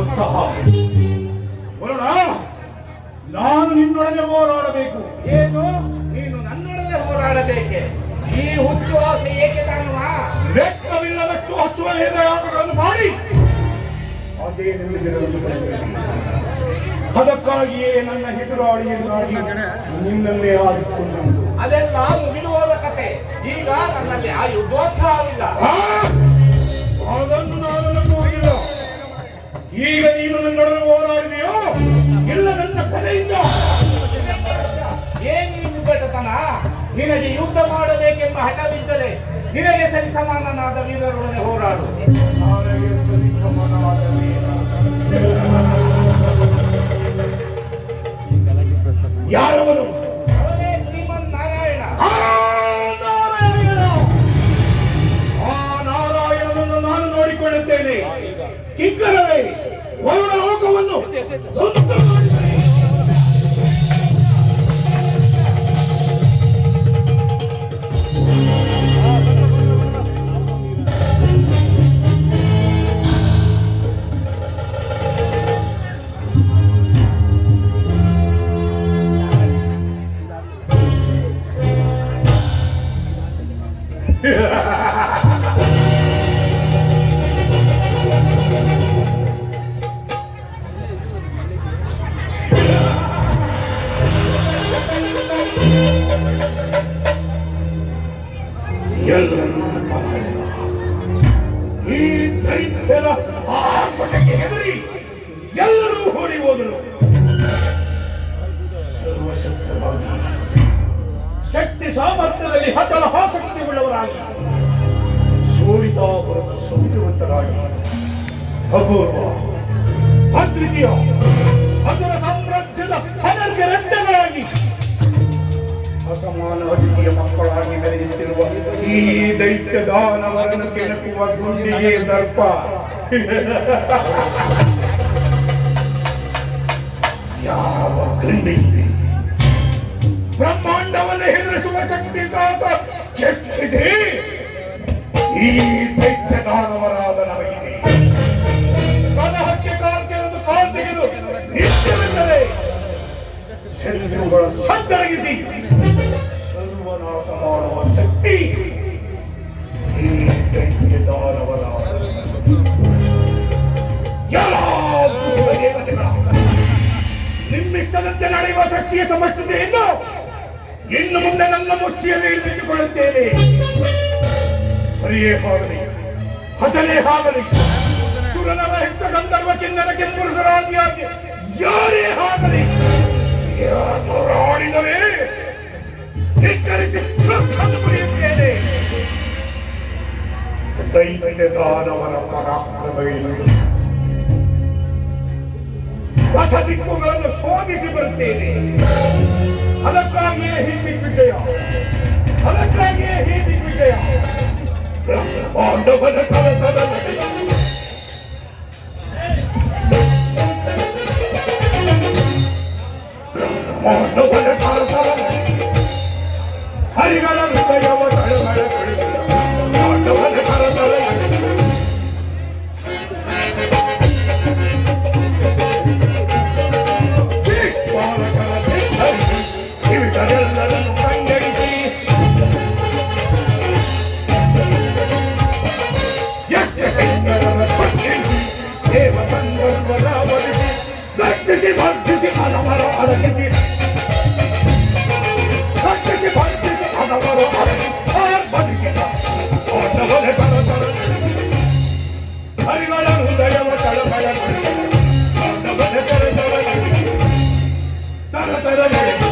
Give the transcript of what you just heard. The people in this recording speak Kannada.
ಉತ್ಸಾಹ ವರುಣ ನಾನು ನಿನ್ನೊಡನೆ ಹೋರಾಡಬೇಕು. ಏನು? ನೀನು ನನ್ನೊಡನೆ ಹೋರಾಡಬೇಕೆ. ಈ ಹುಚ್ಚು ಆಸೆ ಏಕೆ ಕಾಣುವ? ಲೆಕ್ಕವಿಲ್ಲದಷ್ಟು ಯಾಗಗಳನ್ನು ಮಾಡಿ. ಅಜಯನೆಂದು ಬಿರದನ್ನು ಪಡೆದಿರಲಿ. ಅದಕ್ಕಾಗಿಯೇ ನನ್ನ ಎದುರಾಳಿಯನ್ನಾಗಿ ನಿನ್ನನ್ನೇ ಆರಿಸಿಕೊಂಡು ಅದೆಲ್ಲ ಮುಗಿದು ಹೋದ ಕತೆ. ಈಗ ನನ್ನಲ್ಲಿ ಆ! ಯುದ್ಧೋತ್ಸಾಹವಿಲ್ಲ! ಅದನ್ನು ನಾನು ನಂಬುವುದಿಲ್ಲ ಈಗ ನೀನು ನನ್ನೊಡನೆ ಹೋರಾಡಿದೆಯೋ? ಇಲ್ಲ ನನ್ನ ಕಲೆಯಿಂದ ಏನು ಈ ಮುಗ್ಗಟ್ಟತನ? ನಿನಗೆ ಯುದ್ಧ ಮಾಡಬೇಕೆಂಬ ಹಠವಿದ್ದರೆ ನಿನಗೆ ಸರಿಸಮಾನನಾದ ವೀರರೊಡನೆ ಹೋರಾಡು. ನನಗೆ ಸರಿಸಮನಾದ ವೀರ. കിങ്കറ ಈ ದೈತ್ಯರ ಆರ್ಭಟಕ್ಕೆ ಹೆದರಿ ಎಲ್ಲರೂ ಓಡಿ ಹೋದರು. ಸರ್ವಶಕ್ತರಾಗಿ ಶಕ್ತಿ ಸಾಮರ್ಥ್ಯದಲ್ಲಿ ಹತಲ ಆಸಕ್ತಿ ಉಳ್ಳವರಾಗಿ ಸೋರಿತಾಪುರದ ಸೌಂದರ್ಯವಂತರಾಗಿ ಅಪೂರ್ವ, ಅದ್ವಿತೀಯ ದೈತ್ಯ ದಾನವರನ್ನು ಕೆಣಕುವ ಗುಂಡಿಗೆ ದರ್ಪ ಯಾವ ಗಂಡಿಗಿದೆ ಬ್ರಹ್ಮಾಂಡವನ್ನು ಹೆದರಿಸುವ ಶಕ್ತಿ ಸಾಹಸ ಕೆಚ್ಚಿದೆ ಈ ದೈತ್ಯ ದಾನವರಾದ ನಮಗಿದೆ. ಕಲಹಕ್ಕೆ ಕಾರ್ತೆಗೆದು ಕಾಲ್ ತೆಗೆದು ನಿತ್ಯವೆಂದರೆ ಶತ್ರುಗಳ ಸದ್ದಡಗಿಸಿ ಸರ್ವನಾಶ ಮಾಡುವ ನಿಮ್ಮಿಷ್ಟದಂತೆ ನಡೆಯುವ ಶಕ್ತಿಯ ಸಮಷ್ಟಿದೆಯನ್ನು ಇನ್ನು ಮುಂದೆ ನನ್ನ ಮುಷ್ಟಿಯಲ್ಲಿ ಹಿಡಿದಿಟ್ಟುಕೊಳ್ಳುತ್ತೇನೆ ಹರಿಯೇ ಹಾಗಲಿ ಹಜಲೇ ಆಗಲಿ ಸುರನರ ಹೆಚ್ಚ ಗಂಧರ್ವ ಕಿನ್ನರ ಕೆಂಪುರುಷರಾದಿಯಾಗಿ ಯಾರೇ ಆಗಲಿ ಯಾದರಾಡಿದರೆ ಧಿಕ್ಕರಿಸಿ ಮುರಿಯುತ್ತೇನೆ ದೈತ್ಯ ದಾನವರ ಪರಾಕ್ರಮವೇನು? ದಶ ದಿಕ್ಕುಗಳನ್ನು ಶೋಧಿಸಿ ಬರುತ್ತೇನೆ ಅದಕ್ಕಾಗಿಯೇ ಈ ದಿಗ್ವಿಜಯ ಅದಕ್ಕಾಗಿಯೇ ಈ ದಿಗ್ವಿಜಯ ಬ್ರಹ್ಮಾಂಡವನ ಕರತದ ভাগতেছি ভাগতেছি আধা মারো আধা কেজি ভাগতেছি ভাগতেছি আধা মারো আধা আর বাঁধিছি তারা তারা